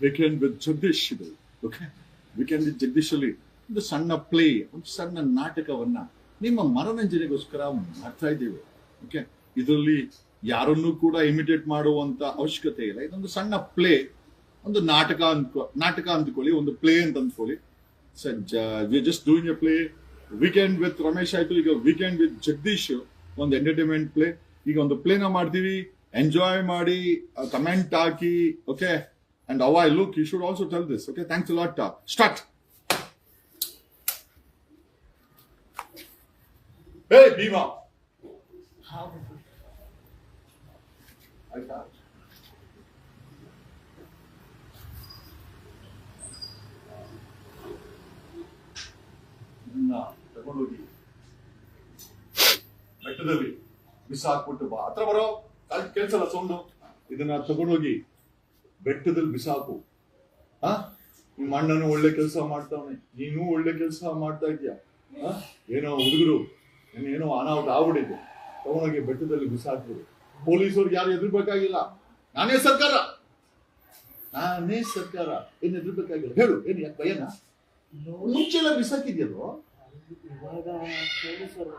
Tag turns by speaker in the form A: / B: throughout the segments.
A: Weekend with Jagadish ಇದು okay weekend with Jagadish ಅಲ್ಲಿ ಒಂದು ಸಣ್ಣ ಪ್ಲೇ ಒಂದು ಸಣ್ಣ ನಾಟಕವನ್ನ ನಿಮ್ಮ ಮನೋರಂಜನೆಗೋಸ್ಕರ ಮಾಡ್ತಾ ಇದ್ದೀವಿ ಓಕೆ ಇದರಲ್ಲಿ ಯಾರನ್ನೂ ಕೂಡ ಇಮಿಟೇಟ್ ಮಾಡುವಂತ ಅವಶ್ಯಕತೆ ಇಲ್ಲ. ಇದೊಂದು ಸಣ್ಣ ಪ್ಲೇ ಒಂದು ನಾಟಕ ಅಂದ್ಕೊ, ನಾಟಕ ಅಂದ್ಕೊಳ್ಳಿ, ಒಂದು ಪ್ಲೇ ಅಂತ ಅಂದ್ಕೊಳ್ಳಿ. We just doing a play weekend with Ramesh ಆಯ್ತು ಈಗ ವೀಕೆಂಡ್ ವಿತ್ ಜಗದೀಶ್ ಒಂದು ಎಂಟರ್ಟೈನ್ಮೆಂಟ್ ಪ್ಲೇ ಈಗ ಒಂದು ಪ್ಲೇನ ಮಾಡ್ತೀವಿ ಎಂಜಾಯ್ ಮಾಡಿ ಕಮೆಂಟ್ ಹಾಕಿ okay ಅಂಡ್ ಅವ್ I look you should also tell this okay thanks lot start hey Bheema ಆಯ್ತಾ ಇದನ್ನ ತಗೊಂಡೋಗಿ ಬೆಟ್ಟದಲ್ಲಿ ಬಿಸಾಕ್ಬಿಟ್ಟು ಬಾ ಹತ್ರ ಬರೋ ಕೆಲ್ಸಲ್ಲ ಸೌಂಡು ಇದನ್ನ ತಗೊಂಡೋಗಿ ಬೆಟ್ಟದಲ್ಲಿ ಬಿಸಾಕು. ಆ? ನಿಮ್ಮ ಅಣ್ಣನು ಒಳ್ಳೆ ಕೆಲಸ ಮಾಡ್ತಾವನೆ. ನೀನು ಒಳ್ಳೆ ಕೆಲಸ ಮಾಡ್ತಾ ಇದೀಯ ಏನೋ ಹುಡುಗರು ಏನೋ ಅನಾಹುತ ಆಗ್ಬಿಟ್ಟಿದೆ ತಗೊಂಡೋಗಿ ಬೆಟ್ಟದಲ್ಲಿ ಬಿಸಾಕ್ಬಿಡು. ಪೊಲೀಸರು ಯಾರು ಎದುರ್ಬೇಕಾಗಿಲ್ಲ ನಾನೇ ಸರ್ಕಾರ. ನಾನೇ ಸರ್ಕಾರ. ಏನ್ ಎದುರ್ಬೇಕಾಗಿಲ್ಲ ಹೇಳು. ಏನು ಯಾಕೆ ಭಯನ? ಮುಂಚೆಲ್ಲ ಬಿಸಾಕಿದ್ಯಲ್ವ
B: ಇವಾಗ ಪೊಲೀಸರು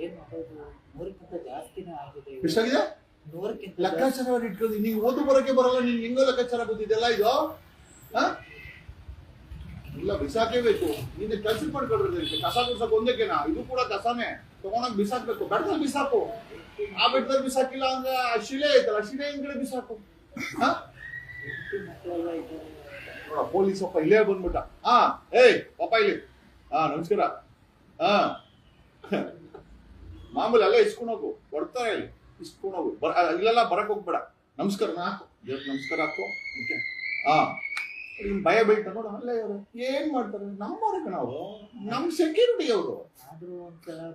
B: ಏನ್ ಮಾಡೋದು? ಜಾಸ್ತಿನೇ ಆಗಿದೆ.
A: ಎಷ್ಟಾಗಿದೆ?
B: ನೂರಕ್ಕಿಂತ
A: ಲೆಕ್ಕಾಚಾರ ಇಟ್ಕೊಂಡು ನೀವು ಓದು ಬರೋಕೆ ಬರಲ್ಲ, ನೀನ್ ಹೆಂಗೋ ಲೆಕ್ಕಾಚಾರ ಗೊತ್ತಿದೆಲ್ಲ ಇದು? ಇಲ್ಲ ಬಿಸಾಕೇಬೇಕು ನೀನು ಕೆಲಸ ಮಾಡ್ಕೊಳ್ರಿ ಕಸ ಬಿಸಾಕ್ ಒಂದಕ್ಕೆನಾ? ಇದು ಕೂಡ ಕಸನೇ. ತಗೊಂಡೋಗಿ ಬಿಸಾಕ್ಬೇಕು. ಬೆಟ್ಟದಲ್ಲಿ ಬಿಸಾಕು. ಆ ಬೆಟ್ಟದಲ್ಲಿ ಬಿಸಾಕಿಲ್ಲ ಅಂದ್ರೆ ಆ ಶಿಲೆ ಐತಲ್ಲ ಶಿಲೆ ಹಿಂದ್ಗಡೆ ಬಿಸಾಕು. ಹಾ? ಪೊಲೀಸ್ ಅಪ್ಪ ಇಲ್ಲೇ ಬಂದ್ಬಿಟ್ಟ. ಹಾ, ಏಯ್ ಪಾಪ ಇಲ್ಲಿ. ಹಾ, ನಮಸ್ಕಾರ. ಹಾ. ಮಾಮೂಲಿ ಅಲ್ಲೇ ಇಸ್ಕೊಂಡು ಹೋಗು. ಕೊಡ್ತಾರೆ ಇಲ್ಲಿ. ಇಸ್ಕೊಂಡು ಹೋಗು ಬರ ಇಲ್ಲೆಲ್ಲ ಬರಕ್ ಹೋಗ್ಬೇಡ. ನಮಸ್ಕಾರ ಹಾಕು. ದೇವ್ರಿಗೆ ನಮಸ್ಕಾರ ಹಾಕು. ಓಕೆ? ಹಾ ನಿಮ್ ಭಯ ಬೀಳ್ತ ನೋಡು. ಅಲ್ಲೇ ಇವ್ರು. ಏನ್ ಮಾಡ್ತಾರೆ? ನಮ್ಮವ್ರಿಗೆ ನಾವು. ನಮ್ ಸೆಕ್ಯೂರಿಟಿ ಅವರು.
B: ಆದ್ರೂ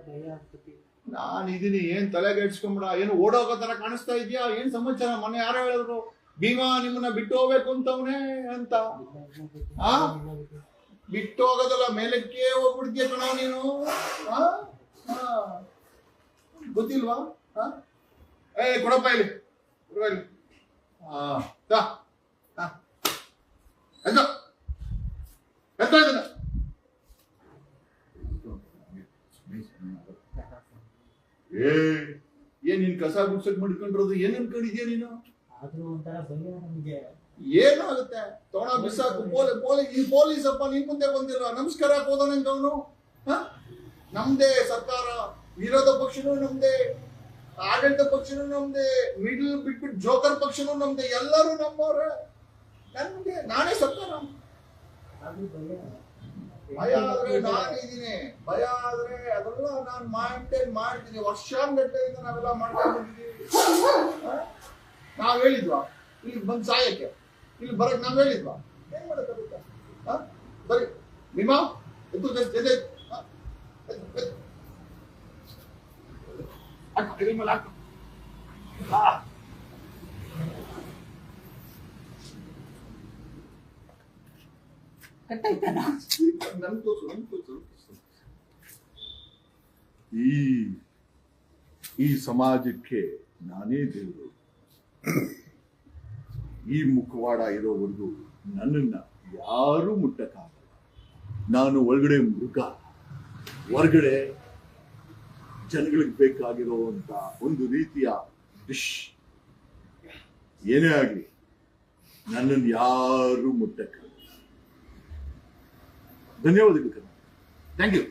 B: ಭಯ ಆಗ್ತತಿ
A: ನಾನ್ ಇದೀನಿ ಏನ್ ತಲೆಗೆ ಇಡ್ಸ್ಕೊಂಬಿಡ ಏನು ಓಡೋಗೋ ತರ ಕಾಣಿಸ್ತಾ ಇದೆಯಾ? ಏನ್ ಸಮಾಚಾರ? ಮೊನ್ನೆ ಯಾರೋ ಹೇಳಿದ್ರು ಭೀಮಾ ನಿಮ್ಮನ್ನ ಬಿಟ್ಟು ಹೋಗ್ಬೇಕು ಅಂತವನೇ ಅಂತ. ಆ? ಬಿಟ್ಟು ಹೋಗೋದಲ್ಲ ಮೇಲಕ್ಕೆ ಹೋಗ್ಬಿಡ್ತೀಯ ಕಣವ್ ನೀನು. ಗೊತ್ತಿಲ್ವಾ? ಆ? ಏ ಕೊಡಪ್ಪ ಇಲ್ಲಿ. ಕೊಡುವ ಇಲ್ಲಿ. ಆ, ತಾ. ಆ. ಎದ್ದು. ಎದ್ದು ಇದನ್ನ. ಏ ಏನ್ ನಿನ್ ಕಸ ಗುಡ್ಸಕ್ ಮಾಡ್ಕೊಂಡಿರೋದು? ಏನ್ ಅನ್ಕೊಂಡಿದ್ಯಾ ನೀನು?
B: ಆದ್ರೂ ಒಂಥರ ಭಯ ನಮ್ಗೆ.
A: ಏನಾಗುತ್ತೆ ತೋಣ ಬಿಸಾಕು ಪೊಲೀಸ್ ಈ ಪೊಲೀಸ್ ಅಪ್ಪ ನಿನ್ ಮುಂದೆ ಬಂದಿಲ್ಲ ನಮಸ್ಕಾರ ಹೋದನೆ ಅವನು ನಮ್ದೇ ಸರ್ಕಾರ ವಿರೋಧ ಪಕ್ಷನು ನಮ್ದೇ. ಆಡಳಿತ ಪಕ್ಷನೂ ನಮ್ದೆ ಮಿಡ್ಲ್ ಬಿಟ್ಬಿಟ್ಟು ಜೋಕರ್ ಪಕ್ಷನೂ ನಮ್ದೆ ಎಲ್ಲರೂ ನಮ್ಮವ್ರ. ನನ್ಗೆ ನಾನೇ ಸತ್ತ
B: ನಮ್ ಭಯ
A: ಆದ್ರೆ ನಾನು ಇದೀನಿ ಭಯ ಆದ್ರೆ ಅದೆಲ್ಲ ನಾನು ಮೈಂಟೈನ್ ಮಾಡ್ತೀನಿ. ವರ್ಷಾನ್ಗಟ್ಟೆಯಿಂದ ನಾವೆಲ್ಲ ಮಾಡ್ಕೊಂಡಿದ್ದೀವಿ ನಾವ್ ಹೇಳಿದ್ವಾ? ಇಲ್ಲಿ ಬಂದ್ ಸಾಯಕ್ಕೆ. ಇಲ್ಲಿ ಬರಕ್ ನಾವ್ ಹೇಳಿದ್ವಾ? ಏನ್ ಮಾಡಕ್ಕಾಗುತ್ತೆ? ಬರೀ ನಿಮ್ಮ. ಎದ್ದು, ಎದ್ದು. ಹಾಕು, ಹೆಗಲ ಮೇಲೆ ಹಾಕು.
B: ಕಟ್ಟಾಯ್ತಾನ
A: ನನ್ ತೋರ್ಸು, ನನ್ ತೋರ್ಸು. ಈ ಈ ಸಮಾಜಕ್ಕೆ ನಾನೇ ದೇವರು ಈ ಮುಖವಾಡ ಇರೋವರೆಗೂ ನನ್ನನ್ನ ಯಾರು ಮುಟ್ಟಕ್ಕಾಗಲ್ಲ ನಾನು ಒಳಗಡೆ ಮೃಗ ಹೊರಗಡೆ ಜನಗಳಿಗೆ ಬೇಕಾಗಿರುವಂತ ಒಂದು ರೀತಿಯ ಡಿಶ್. ಏನೇ ಆಗಲಿ ನನ್ನನ್ನು ಯಾರೂ ಮುಟ್ಟಕ್ಕಾಗಲ್ಲ ಧನ್ಯವಾದಗಳು ಥ್ಯಾಂಕ್ ಯು